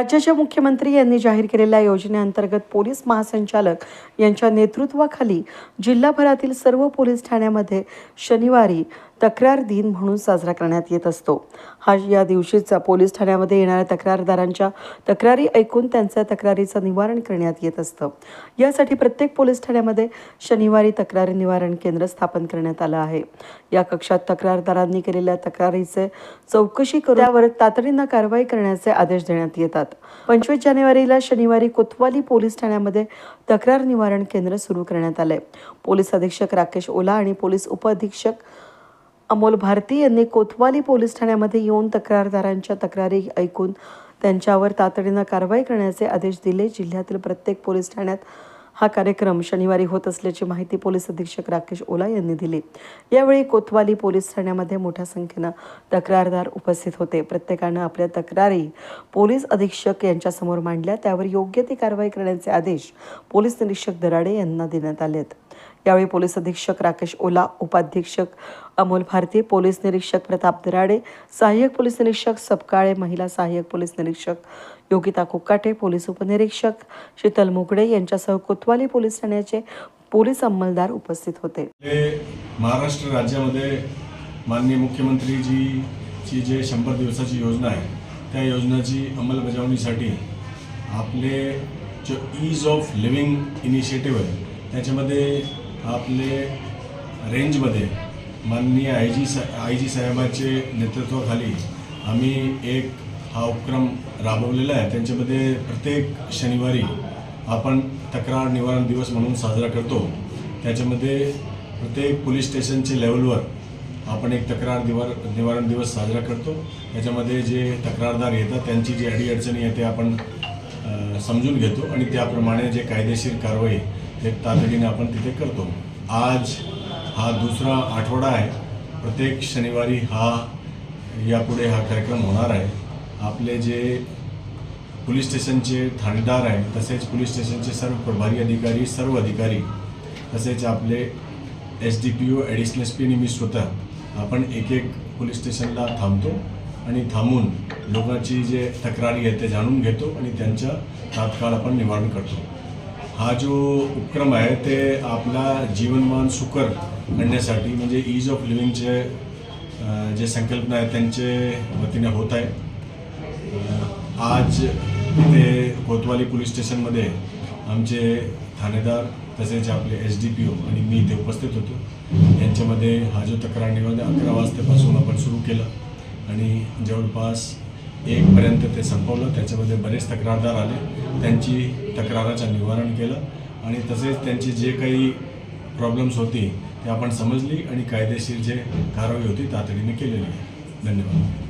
राज्याचे मुख्यमंत्री यांनी जाहीर केलेल्या योजनेअंतर्गत पोलीस महासंचालक यांच्या नेतृत्वाखाली जिल्हाभरातील सर्व पोलीस ठाण्यामध्ये शनिवारी तक्रार दिन म्हणून साजरा करण्यात येत असतो. हा या दिवशीचा पोलीस ठाण्यामध्ये येणाऱ्या तक्रारदारांच्या तक्रारी ऐकून त्यांच्या तक्रारीचं निवारण करण्यात येत असतं. यासाठी प्रत्येक पोलीस ठाण्यामध्ये शनिवारी तक्रारी निवारण केंद्र स्थापन करण्यात आलं आहे. या कक्षात तक्रारदारांनी केलेल्या तक्रारीचे चौकशी करून त्यावर तातडीनं कारवाई करण्याचे आदेश देण्यात येतात. पंचवीस जानेवारीला शनिवारी कोतवाली पोलीस ठाण्यामध्ये तक्रार निवारण केंद्र सुरू करण्यात आलंय. पोलीस अधीक्षक राकेश ओला आणि पोलीस उपअधीक्षक अमोल भारती यांनी कोतवाली पोलीस ठाण्यामध्ये येऊन तक्रारदारांच्या तक्रारी ऐकून त्यांच्यावर तातडीनं कारवाई करण्याचे आदेश दिले. जिल्ह्यातील प्रत्येक पोलीस ठाण्यात हा कार्यक्रम शनिवारी होत असल्याची माहिती पोलीस अधीक्षक राकेश ओला यांनी दिली. यावेळी कोतवाली पोलीस ठाण्यामध्ये मोठ्या संख्येनं तक्रारदार उपस्थित होते. प्रत्येकानं आपल्या तक्रारी पोलीस अधीक्षक यांच्यासमोर मांडल्या. त्यावर योग्य ती कारवाई करण्याचे आदेश पोलीस निरीक्षक दराडे यांना देण्यात आलेत. यावेळी पोलीस अधीक्षक राकेश ओला उपाधीक्षक अमोल भारती पोलीस निरीक्षक प्रताप दराडे सहाय्यक पोलीस निरीक्षक सपकाळे महिला सहाय्यक पोलीस निरीक्षक योगिता कुक्काटे पोलीस उपनिरीक्षक शीतल मुगडे यांच्यासह कोतवाली पोलीस ठाण्याचे पोलीस अंमलदार उपस्थित होते. महाराष्ट्र राज्यामध्ये माननीय मुख्यमंत्रीजीची जे शंभर दिवसाची योजना आहे त्या योजनाची अंमलबजावणीसाठी आपले जो ईज ऑफ लिव्हिंग इनिशिएटिव्ह आहे त्याच्यामध्ये आपले रेंजमध्ये माननीय आय जी सा आय जी साहेबाचे नेतृत्वाखाली आम्ही एक हा उपक्रम राबवलेला आहे. त्यांच्यामध्ये प्रत्येक शनिवारी आपण तक्रार निवारण दिवस म्हणून साजरा करतो. त्याच्यामध्ये प्रत्येक पोलीस स्टेशनच्या लेवलवर आपण एक तक्रार निवार निवारण दिवस साजरा करतो. त्याच्यामध्ये जे तक्रारदार येतात त्यांची जी अडीअडचणी आहे ते आपण समजून घेतो आणि त्याप्रमाणे जे कायदेशीर कारवाई ते तातडीने आपण तिथे करतो. आज हा दुसरा आठवडा आहे. प्रत्येक शनिवारी हा यापुढे हा कार्यक्रम होणार आहे. आपले जे पोलीस स्टेशनचे ठाणेदार आहेत तसेच पोलीस स्टेशनचे सर्व प्रभारी अधिकारी सर्व अधिकारी तसेच आपले S D P O additional S P आणि मी स्वतः आपण एक एक पोलीस स्टेशनला थांबतो आणि थांबून लोकांची जे तक्रारी आहे ते जाणून घेतो आणि त्यांच्या तात्काळ आपण निवारण करतो. हा जो उपक्रम आहे ते आपला जीवनमान सुकर करण्यासाठी म्हणजे ईज ऑफ लिव्हिंगचे जे संकल्पना आहे त्यांचे वतीने होत आहे. आज ते कोतवाली पोलीस स्टेशनमध्ये आमचे ठाणेदार तसेच आपले एस डी पी ओ आणि मी इथे उपस्थित होतो. यांच्यामध्ये हा जो तक्रार निवेदन अकरा वाजतापासून आपण सुरू केला आणि जवळपास एकपर्यंत ते संपवलं. त्याच्यामध्ये बरेच तक्रारदार आले. त्यांची तक्राराचं निवारण केलं आणि तसेच त्यांची जे काही प्रॉब्लेम्स होती ते आपण समजली आणि कायदेशीर जे कारवाई होती तातडीने केलेली आहे. धन्यवाद.